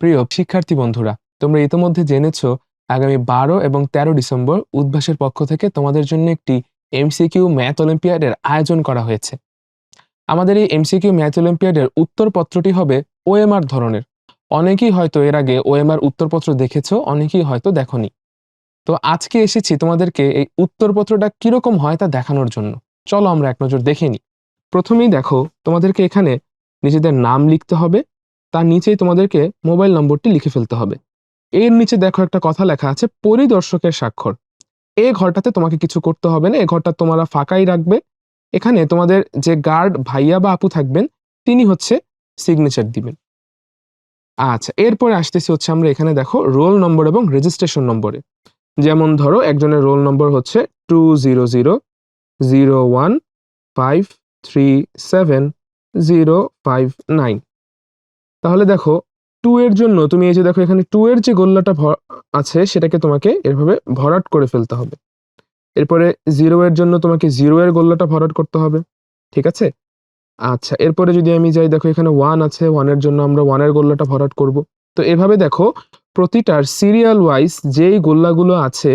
প্রিয় শিক্ষার্থী বন্ধুরা, তোমরা ইতোমধ্যে জেনেছ আগামী বারো এবং তেরো ডিসেম্বর উদ্ভাসের পক্ষ থেকে তোমাদের জন্য একটি এমসিকিউ ম্যাথ অলিম্পিয়াডের আয়োজন করা হয়েছে। আমাদের এই এমসিকিউ ম্যাথ অলিম্পিয়াডের উত্তরপত্রটি হবে ওএমআর ধরনের। অনেকেই হয়তো এর আগে ওএমআর উত্তরপত্র দেখেছ, অনেকেই হয়তো দেখনি। তো আজকে এসেছি তোমাদেরকে এই উত্তরপত্রটা কীরকম হয় তা দেখানোর জন্য। চলো আমরা এক নজর দেখে নিই। প্রথমেই দেখো, তোমাদেরকে এখানে নিজেদের নাম লিখতে হবে। তার নিচেই তোমাদেরকে মোবাইল নম্বরটি লিখে ফেলতে হবে। এর নিচে দেখো একটা কথা লেখা আছে, পরিদর্শকের স্বাক্ষর। এ ঘরটাতে তোমাকে কিছু করতে হবে না, এ ঘরটা তোমরা ফাঁকাই রাখবে। এখানে তোমাদের যে গার্ড ভাইয়া বা আপু থাকবেন, তিনি হচ্ছে সিগনেচার দিবেন। আচ্ছা এরপরে আসতেছি হচ্ছে আমরা এখানে দেখো রোল নম্বর এবং রেজিস্ট্রেশন নম্বরে। যেমন ধরো, একজনের রোল নম্বর হচ্ছে two zero zero zero one five three seven zero five nine তাহলে দেখো টু এর জন্য তুমি এই যে দেখো এখানে টু এর যে গোল্লাটা আছে সেটাকে তোমাকে এভাবে ভরাট করে ফেলতে হবে। এরপরে জিরো এর জন্য তোমাকে জিরো এর গোল্লাটা ভরাট করতে হবে, ঠিক আছে? আচ্ছা এরপরে যদি আমি যাই দেখো এখানে ওয়ান আছে ওয়ানের জন্য আমরা ওয়ানের গোল্লাটা ভরাট করব। তো এভাবে দেখো প্রতিটার সিরিয়াল ওয়াইজ যেই গোল্লাগুলো আছে,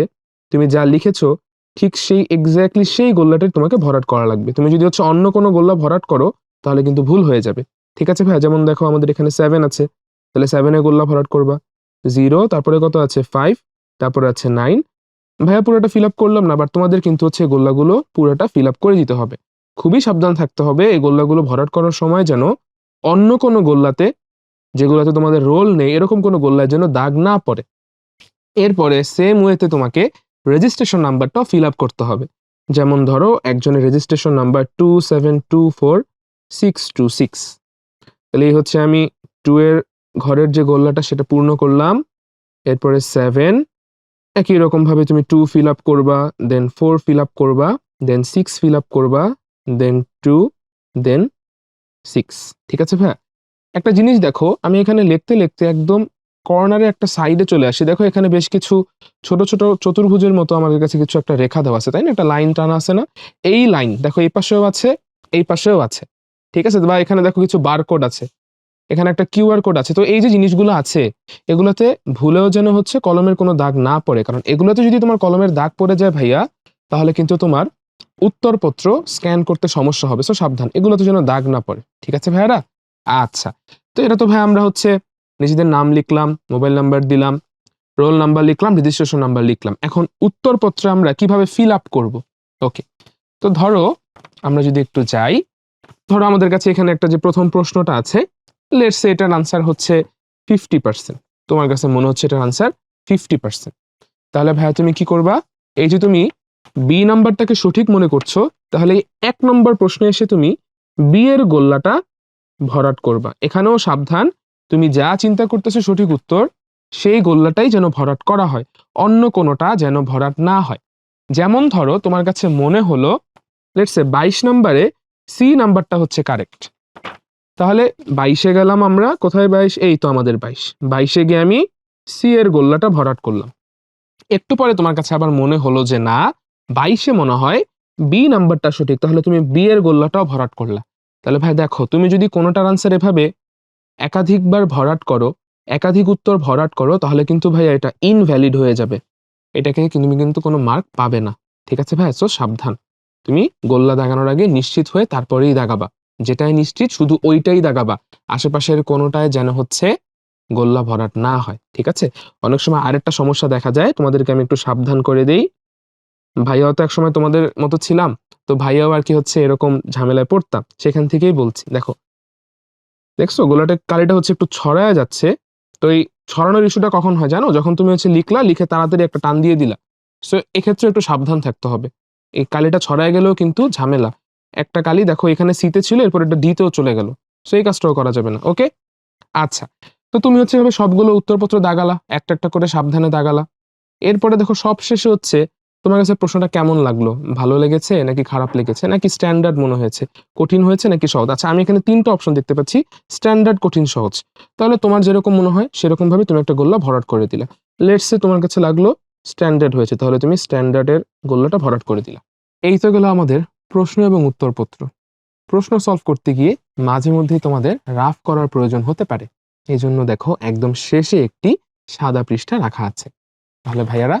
তুমি যা লিখেছো, ঠিক সেই এক্স্যাক্টলি সেই গোল্লাটাই তোমাকে ভরাট করা লাগবে। তুমি যদি হচ্ছে অন্য কোনো গোল্লা ভরাট করো, তাহলে কিন্তু ভুল হয়ে যাবে। ঠিক আছে ভাই যেমন দেখো আমাদের এখানে সেভেন আছে। তাহলে সেভেনে গোল্লা ভরাট করবা। জিরো তারপরে কত আছে? ফাইভ তারপরে আছে নাইন ভাইয়া পুরোটা ফিল আপ করলাম না বাট তোমাদের কিন্তু হচ্ছে গোল্লাগুলো পুরোটা ফিল আপ করে দিতে হবে। খুবই সাবধান থাকতে হবে, এই গোল্লাগুলো ভরাট করার সময় যেন অন্য কোনো গোল্লাতে যেগুলোতে তোমাদের রোল নেই, এরকম কোনো গোল্লায় যেন দাগ না পড়ে। এরপরে সেম ওয়েতে তোমাকে রেজিস্ট্রেশন নাম্বারটাও ফিল আপ করতে হবে। যেমন ধরো, একজনের registration number two seven two four six two six তাহলে এই হচ্ছে আমি টু এর ঘরের যে গোল্লাটা সেটা পূর্ণ করলাম। এরপরে সেভেন একই রকম ভাবে তুমি টু ফিল আপ করবা দেন ফোর ফিল আপ করবা দেন সিক্স ফিল আপ করবা দেন টু দেন সিক্স ঠিক আছে ভাইয়া? একটা জিনিস দেখো, আমি এখানে লিখতে লিখতে একদম কর্নারে একটা সাইডে চলে আসি। দেখো এখানে বেশ কিছু ছোট ছোট চতুর্ভুজের মতো আমাদের কাছে কিছু একটা রেখা দেওয়া আছে, তাই না? একটা লাইন টানা আছে না? এই লাইন, দেখো এই পাশেও আছে, এই পাশেও আছে। ঠিক আছে? বা এখানে দেখো কিছু বারকোড আছে। এখানে একটা কিউআর কোড আছে। তো এই যে জিনিসগুলো আছে, এগুলোতে ভুলেও যেন হচ্ছে কলমের কোনো দাগ না পড়ে। কারণ এগুলোতে যদি তোমার কলমের দাগ পড়ে যায় ভাইয়া, তাহলে কিন্তু তোমার উত্তরপত্র স্ক্যান করতে সমস্যা হবে। সো সাবধান। এগুলোতে যেন দাগ না পড়ে। ঠিক আছে ভাইয়ারা? আচ্ছা। তো এটা তো ভাই আমরা হচ্ছে নিজেদের নাম লিখলাম মোবাইল নাম্বার দিলাম রোল নাম্বার লিখলাম রেজিস্ট্রেশন নাম্বার লিখলাম। এখন উত্তরপত্রে আমরা কীভাবে ফিল আপ করব? ওকে তো ধরো, আমরা যদি একটু যাই ধরো আমাদের কাছে এখানে একটা যে প্রথম প্রশ্নটা আছে লেটস এটার আনসার হচ্ছে ফিফটি পার্সেন্ট তোমার কাছে মনে হচ্ছে এটার আনসার ফিফটি পার্সেন্ট তাহলে ভাইয়া তুমি কি করবা? এই যে তুমি বি নাম্বারটাকে সঠিক মনে করছ, তাহলে এই এক নম্বর প্রশ্নে এসে তুমি বি এর গোল্লাটা ভরাট করবা। এখানেও সাবধান, তুমি যা চিন্তা করতেছো সঠিক উত্তর, সেই গোল্লাটাই যেন ভরাট করা হয়, অন্য কোনোটা যেন ভরাট না হয়। যেমন ধরো তোমার কাছে মনে হলো লেটসে বাইশ নম্বরে সি নাম্বারটা হচ্ছে কারেক্ট তাহলে বাইশে গেলাম আমরা, কোথায় বাইশ? এই তো আমাদের বাইশ। বাইশে গিয়ে আমি সি এর গোল্লাটা ভরাট করলাম। একটু পরে তোমার কাছে আবার মনে হলো যে না, বাইশে মনে হয় বি নাম্বারটা সঠিক, তাহলে তুমি বি এর গোল্লাটাও ভরাট করলা। তাহলে ভাই দেখো, তুমি যদি কোনোটার আনসার এভাবে একাধিকবার ভরাট করো, একাধিক উত্তর ভরাট করো, তাহলে কিন্তু ভাইয়া এটা ইনভ্যালিড হয়ে যাবে। এটাকে কিন্তু তুমি কিন্তু কোনো মার্ক পাবে না। ঠিক আছে ভাই? সো সাবধান। তুমি গোল্লা দাগানোর আগে নিশ্চিত হয়ে তারপরেই দাগাবা। যেটাই নিশ্চিত, শুধু ওইটাই দাগাবা। আশেপাশের কোনোটায় যেন হচ্ছে গোল্লা ভরাট না হয়, ঠিক আছে? অনেক সময় আরেকটা সমস্যা দেখা যায়, তোমাদেরকে আমি একটু সাবধান করে দেই। ভাইয়াও তো একসময় তোমাদের মতো ছিলাম, তো ভাইয়াও আর কি হচ্ছে এরকম ঝামেলায় পড়তাম, সেখান থেকেই বলছি, দেখো। দেখছ? গোলাটা কালিটা হচ্ছে একটু ছড়ায় যাচ্ছে, তো এই ছড়ানোর ইস্যুটা কখন হয় জানো? যখন তুমি হচ্ছে লিখলা, লিখে তাড়াতাড়ি একটা টান দিয়ে দিলা। সো এক্ষেত্রে একটু সাবধান থাকতে হবে। এই কালিটা ছড়ায় গেলেও কিন্তু ঝামেলা। একটা কালি দেখো এখানে সিতে ছিল, এরপর এটা ডিতেও চলে গেল। সো এই কাজটাও করা যাবে না ওকে আচ্ছা তো তুমি হচ্ছে এভাবে সবগুলো উত্তরপত্র দাগালা, একটা একটা করে সাবধানে দাগালা। এরপরে দেখো সব শেষে হচ্ছে তোমার কাছে প্রশ্নটা কেমন লাগল? ভালো লেগেছে নাকি খারাপ লেগেছে? নাকি স্ট্যান্ডার্ড মনে হয়েছে? কঠিন হয়েছে নাকি সহজ? আচ্ছা আমি এখানে তিনটা অপশন দেখতে পাচ্ছি স্ট্যান্ডার্ড কঠিন, সহজ। তাহলে তোমার যেরকম মনে হয় সেরকমভাবে তুমি একটা গোল্লা ভরাট করে দিলা। লেটসে তোমার কাছে লাগল স্ট্যান্ডার্ড হয়েছে, তাহলে তুমি স্ট্যান্ডার্ডের গোল্লাটা ভরাট করে দিলা। এই তো গেলো আমাদের প্রশ্ন এবং উত্তরপত্র। প্রশ্ন সলভ করতে গিয়ে মাঝে মধ্যেই তোমাদের রাফ করার প্রয়োজন হতে পারে। এই জন্য দেখো, একদম শেষে একটি সাদা পৃষ্ঠা রাখা আছে। তাহলে ভাইয়ারা,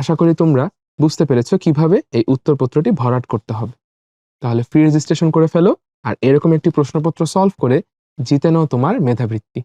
আশা করি তোমরা বুঝতে পেরেছ কীভাবে এই উত্তরপত্রটি ভরাট করতে হবে। তাহলে ফ্রি রেজিস্ট্রেশন করে ফেলো, আর এরকম একটি প্রশ্নপত্র সলভ করে জিতে নাও তোমার মেধাবৃত্তি।